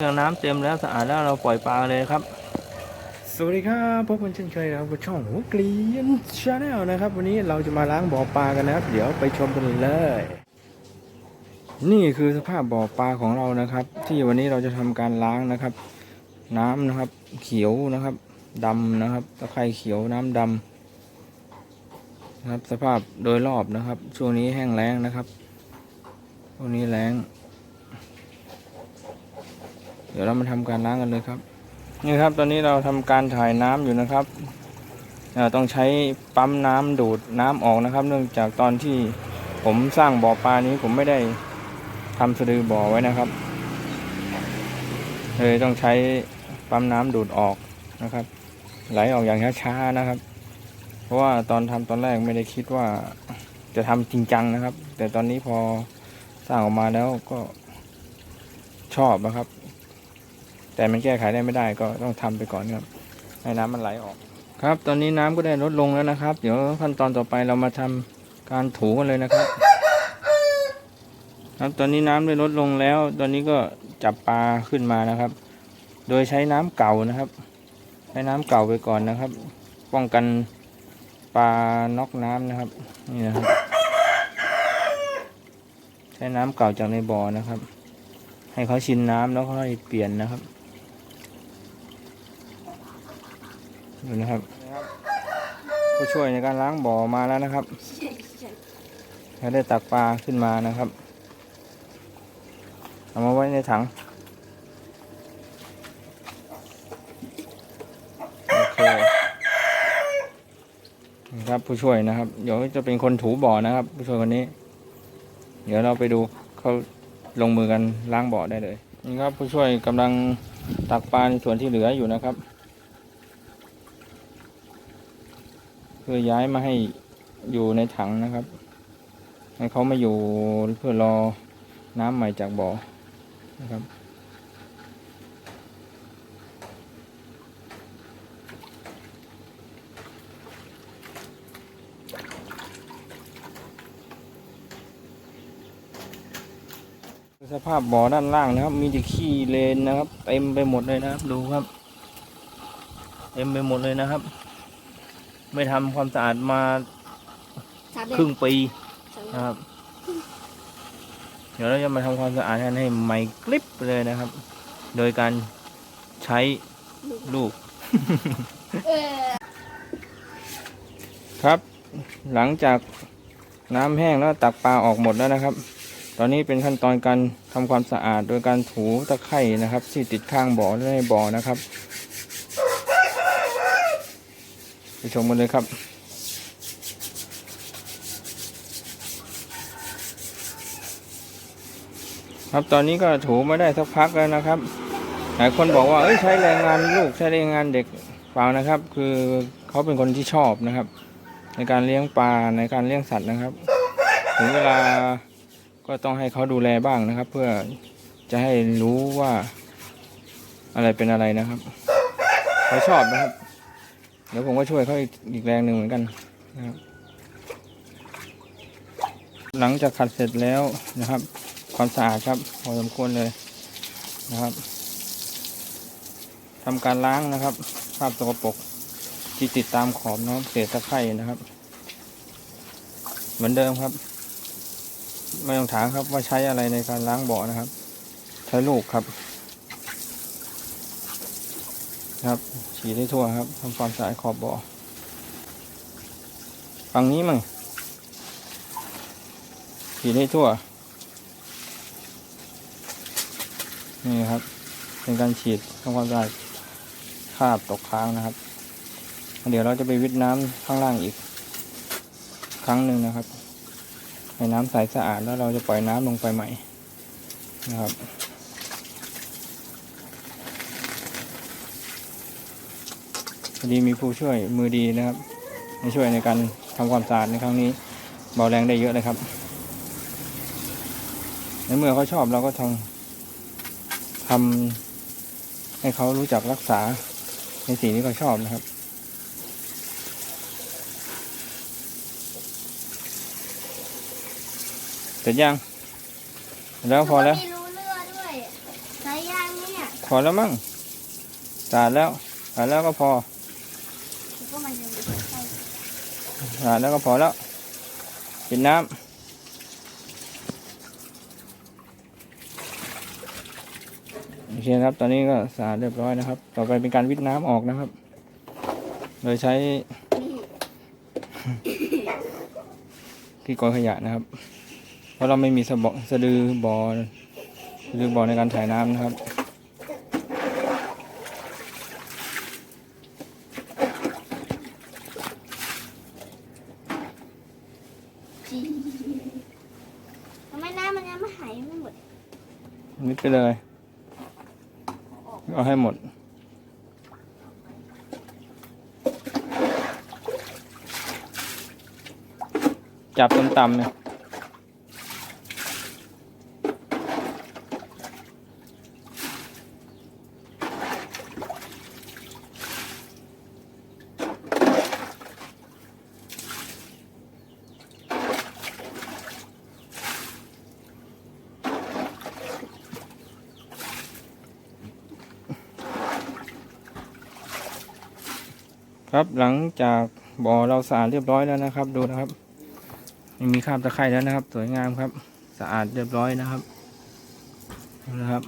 เรื่องน้ำเต็มแล้วสะอาดแล้วเราปล่อยปลาเลยครับ สวัสดีครับพบกันเช่นเคยนะครับกับช่องหัวเกลียนชาแนลนะครับ วันนี้เราจะมาล้างบ่อปลากันนะครับ เดี๋ยวไปชมกันเลย นี่คือสภาพบ่อปลาของเรานะครับ ที่วันนี้เราจะทำการล้างนะครับ น้ำนะครับ เขียวนะครับดำนะครับตะไคร่เขียวน้ำดำนะครับ สภาพโดยรอบนะครับ ช่วงนี้แห้งแล้งนะครับช่วงนี้แล้ง เดี๋ยวเรามาทำการล้างกันเลยครับนี่ครับ ตอนนี้เราทำการถ่ายน้ำอยู่นะครับต้องใช้ปั๊มน้ำดูดน้ำออกนะครับ เนื่องจากตอนที่ผมสร้างบ่อปลานี้ผมไม่ได้ทำสะดือบ่อไว้นะครับเลยต้องใช้ปั๊มน้ำดูดออกนะครับ ไหลออกอย่างช้าๆนะครับ เพราะว่าตอนทำตอนแรกไม่ได้คิดว่าจะทำจริงจังนะครับ แต่ตอนนี้พอสร้างออกมาแล้วก็ชอบนะครับ แต่มันแก้ไขได้ไม่ได้ก็ต้องทำไปก่อนครับ ให้น้ำมันไหลออก ครับ ตอนนี้น้ำก็ได้ลดลงแล้วนะครับ เดี๋ยวขั้นตอนต่อไปเรามาทำการถูกันเลยนะครับ ครับตอนนี้น้ำได้ลดลงแล้ว ตอนนี้ก็จับปลาขึ้นมานะครับ โดยใช้น้ำเก่านะครับ ใช้น้ำเก่าไปก่อนนะครับ ป้องกันปลาน็อกน้ำนะครับ นี่นะครับ ใช้น้ำเก่าจากในบ่อนะครับ ให้เขาชินน้ำแล้วค่อยเปลี่ยนนะครับ ดูนะครับ ผู้ช่วยในการล้างบ่อมาแล้วนะครับเขาได้ตักปลาขึ้นมานะครับเอามาไว้ในถังโอเคนะครับผู้ช่วยนะครับ เดี๋ยวจะเป็นคนถูบ่อนะครับ ผู้ช่วยคนนี้ เดี๋ยวเราไปดูเขาลงมือกันล้างบ่อได้เลยนี่ครับผู้ช่วยกำลังตักปลาในส่วนที่เหลืออยู่นะครับ พื่อย้ายมาให้อยู่ในถังนะครับ ให้เขามาอยู่เพื่อรอน้ำใหม่จากบ่อนะครับสภาพบ่อด้านล่างนะครับ มีแต่ขี้เลนนะครับ เต็มไปหมดเลยนะครับ ดูครับ เต็มไปหมดเลยนะครับ ไม่ทำความสะอาดมาสามคเดือรึ่นงปีนะครับ เดี๋ยวเราจะมาทำความสะอาดกันให้ใหม่กริบไปเลยนะครับ โดยการใช้ลูก เออครับ หลังจากน้ำแห้งแล้วตักปลาออกหมดแล้วนะครับ ตอนนี้เป็นขั้นตอนการทำความสะอาดโดยการถูตะไคร่นะครับที่ติดข้างบ่อและในบ่อนะครับไป ชมกันเลยครับ ครับตอนนี้ก็ถูมาได้สักพักแล้วนะครับ หลายคนบอกว่าเอ้ยใช้แรงงานลูกใช้แรงงานเด็กเปล่านะครับ คือเขาเป็นคนที่ชอบนะครับ ในการเลี้ยงปลาในการเลี้ยงสัตว์นะครับ ถึงเวลาก็ต้องให้เขาดูแลบ้างนะครับ เพื่อจะให้รู้ว่าอะไรเป็นอะไรนะครับเขาชอบนะครับ เดี๋ยวผมก็ช่วยเขาอีกแรงหนึ่งเหมือนกันนะครับ หลังจากขัดเสร็จแล้วนะครับ ความสะอาดครับพอสมควรเลยนะครับทำการล้างนะครับคราบสกปรกที่ติดตามขอบนะครับเศษตะไคร่นะครับ เหมือนเดิมครับ ไม่ต้องถามครับว่าใช้อะไรในการล้างเบ่อนะครับ ใช้ลูกครับ ครับฉีดให้ทั่วครับทำความสะอาดขอบบ่อฝั่งนี้มั่งฉีดให้ทั่ว นี่ครับ เป็นการฉีดทำความสะอาดคราบตกค้างนะครับ เดี๋ยวเราจะไปวิทน้ำข้างล่างอีก ครั้งหนึ่งนะครับให้น้ำใสสะอาดแล้วเราจะปล่อยน้ำลงไปใหม่นะครับ พอดีมีผู้ช่วยมือดีนะครับมาช่วยในการทำความสะอาดในครั้งนี้เบาแรงได้เยอะเลยครับในเมื่อเขาชอบเราก็ทำทำให้เขารู้จักรักษาในสิ่งที่เขาชอบนะครับเสร็จยังแล้วพอแล้วไม่รู้เรื่องด้วยสายยางเนี่ยพอแล้วมั้งสะอาดแล้วสะอาดแล้วก็พอ แล้วก็มันยังไม่ใช่ สะ อาแล้วก็พอแล้วปิดน้ำโอเคครับ ตอนนี้ก็สะอาดเรียบร้อยนะครับ ต่อไปเป็นการวิทน้ำออกนะครับ โดยใช้ที่กองขยะนะครับ เพราะเราไม่มีสะบสะดือบอสะดือบอในการถ่ายน้ำนะครับ จีทำไมน้ำมันยังไม่หายไม่หมด นิดไปเลย เอาให้หมด จับต่ำๆเนี่ย ครับหลังจากบ่อเราสะอาดเรียบร้อยแล้วนะครับ ดูนะครับไม่มีคราบตะไคร่แล้วนะครับ สวยงามครับ สะอาดเรียบร้อยนะครับนะครับ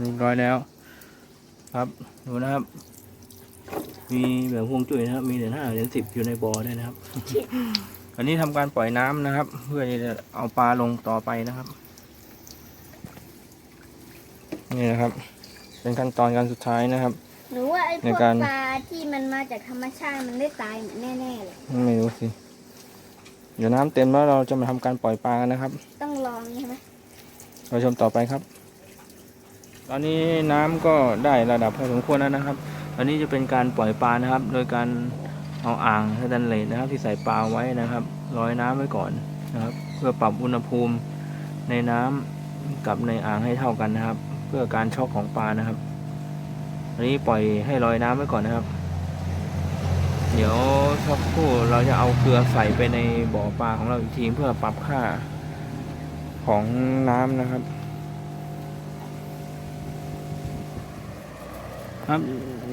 เรียบร้อยแล้ว ครับดูนะครับ มีแบบพวงจุ้ยนะครับ มีเหรียญห้าเหรียญสิบอยู่ในบ่อด้วยนะครับ อันนี้ทำการปล่อยน้ำนะครับ เพื่อจะเอาปลาลงต่อไปนะครับ นี่นะครับ เป็นขั้นตอนการสุดท้ายนะครับ หนูว่าไอ้พในวกการ ปลาที่มันมาจากธรรมชาติมันได้ตายแน่ๆเลย ไม่รู้สิ เดี๋ยวน้ำเต็มแล้วเราจะมาทำการปล่อยปลากันนะครับ ต้องลองใช่ไหมเราชมต่อไปครับ ตอนนี้น้ำก็ได้ระดับพอสมควรแล้วนะครับ ตอนนี้จะเป็นการปล่อยปลานะครับ โดยการเอาอ่างสแตนเลสนะครับ ที่ใส่ปลาไว้นะครับลอยน้ำไว้ก่อนนะครับ เพื่อปรับอุณหภูมิในน้ำกับในอ่างให้เท่ากันนะครับ เพื่อการช็อกของปลานะครับ อันนี้ปล่อยให้ลอยน้ำไว้ก่อนนะครับ เดี๋ยวสักครู่เราจะเอาเกลือใส่ไปในบ่อปลาของเราอีกทีเพื่อปรับค่าของน้ำนะครับ ครับ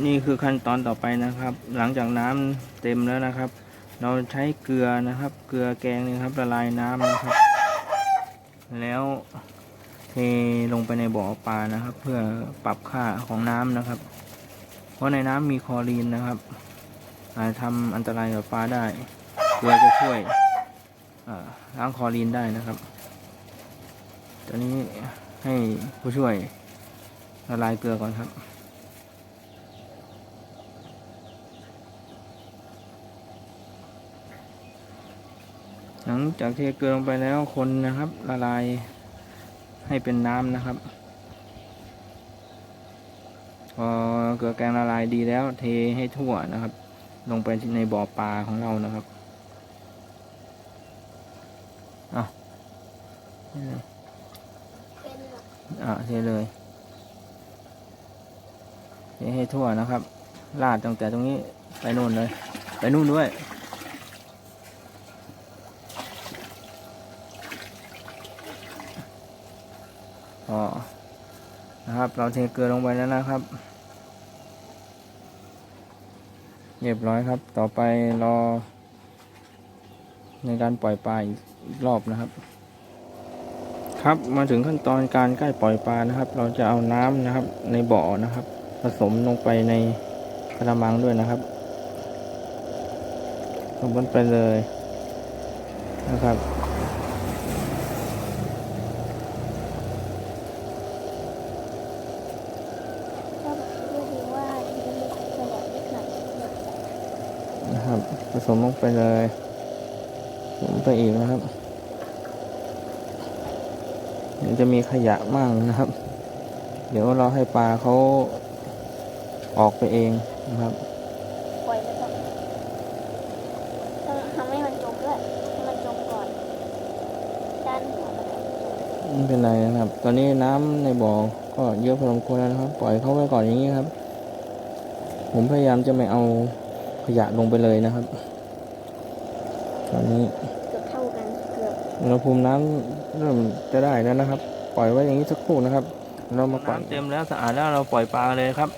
นี่คือขั้นตอนต่อไปนะครับ หลังจากน้ำเต็มแล้วนะครับ เราใช้เกลือนะครับ เกลือแกงนี่ครับละลายน้ำนะครับ แล้ว ทลงไปในบ่อปลานะครับ เพื่อปรับค่าของน้ำนะครับ เพราะในน้ำมีคลอรีนนะครับ อาจทำอันตรายกับปลาได้เกลือจะช่วยล้างคลอรีนได้นะครับตอนนี้ให้ผู้ช่วยละลายเกลือก่อนครับหลังจากเทเกลือลงไปแล้วคนนะครับละลาย ให้เป็นน้ำนะครับ พอเกลือแกงละลายดีแล้ว เทให้ทั่วนะครับ ลงไปในบ่อปลาของเรานะครับอะอะเทเลยเทให้ทั่วนะครับลาดตั้งแต่ตรงนี้ไปนู่นเลย ไปนู่นด้วย พอนะครับ เราเทเกลือลงไปแล้วนะครับ เรียบร้อยครับ ต่อไปรอ ในการปล่อยปลาอีกรอบนะครับ ครับมาถึงขั้นตอนการใกล้ปล่อยปลานะครับ เราจะเอาน้ำนะครับ ในบ่อนะครับ ผสมลงไปในกระมังด้วยนะครับลงบนไปเลยนะครับ ก็รู้ดีว่ามันมีขยะนิดหน่อย นะครับ ผสมลงไปเลยผสมไปอีกนะครับมันจะมีขยะมั่งนะครับ เดี๋ยวเราให้ปลาเขาออกไปเองนะครับปล่อยมันต้องต้องทำให้มันจมด้วยให้มันจมก่อนด้านหัวมันอะจมไม่เป็นไรนะครับ ตอนนี้น้ำในบ่อก็เยอะพอสมควรแล้วนะครับ ปล่อยเขาไว้ก่อนอย่างนี้ครับ ผมพยายามจะไม่เอา ขยะลงไปเลยนะครับ ตอนนี้เกือบเท่ากันเกือบอุณหภูมิน้ำเริ่มจะได้แล้วนะครับ ปล่อยไว้อย่างนี้สักครู่นะครับ เรามาปล่อยน้ำเต็มแล้วสะอาดแล้วเราปล่อยปลาเลยครับ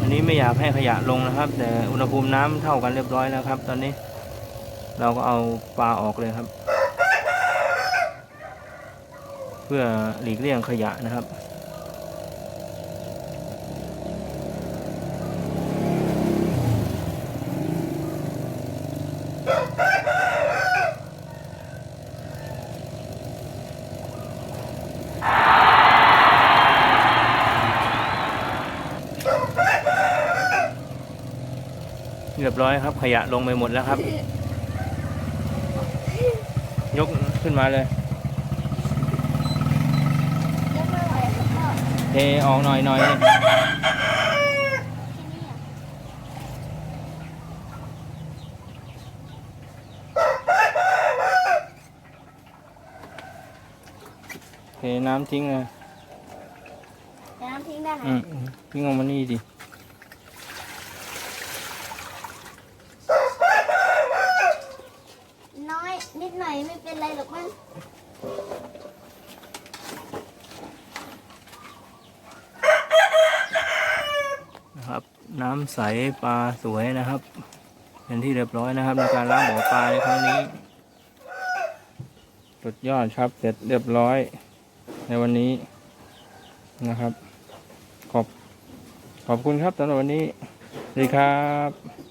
อันนี้ไม่อยากให้ขยะลงนะครับ แต่อุณหภูมิน้ำเท่ากันเรียบร้อยแล้วครับ ตอนนี้ เราก็เอาปลาออกเลยครับ เพื่อหลีกเลี่ยงขยะนะครับ รียบร้อยครับ ขยะลงไปหมดแล้วครับ ยกขึ้นมาเลยยังไม่ไหวครับพ่อเทออกหน่อยหน่อยที่นี่อะเทน้ำทิ้งเลยแต่น้ำทิ้งได้ไหมอืมทิ้งออกมานี่ดิ น้อยนิดหน่อยไม่เป็นไรหรอกมั้ง นะครับ น้ำใสปลาสวยนะครับเป็นที่เรียบร้อยนะครับในการล้างบ่อปลาในครั้งนี้ สุดยอดครับเสร็จเรียบร้อย ในวันนี้นะครับ ขอบขอบคุณครับสำหรับวันนี้สวัสดีครับ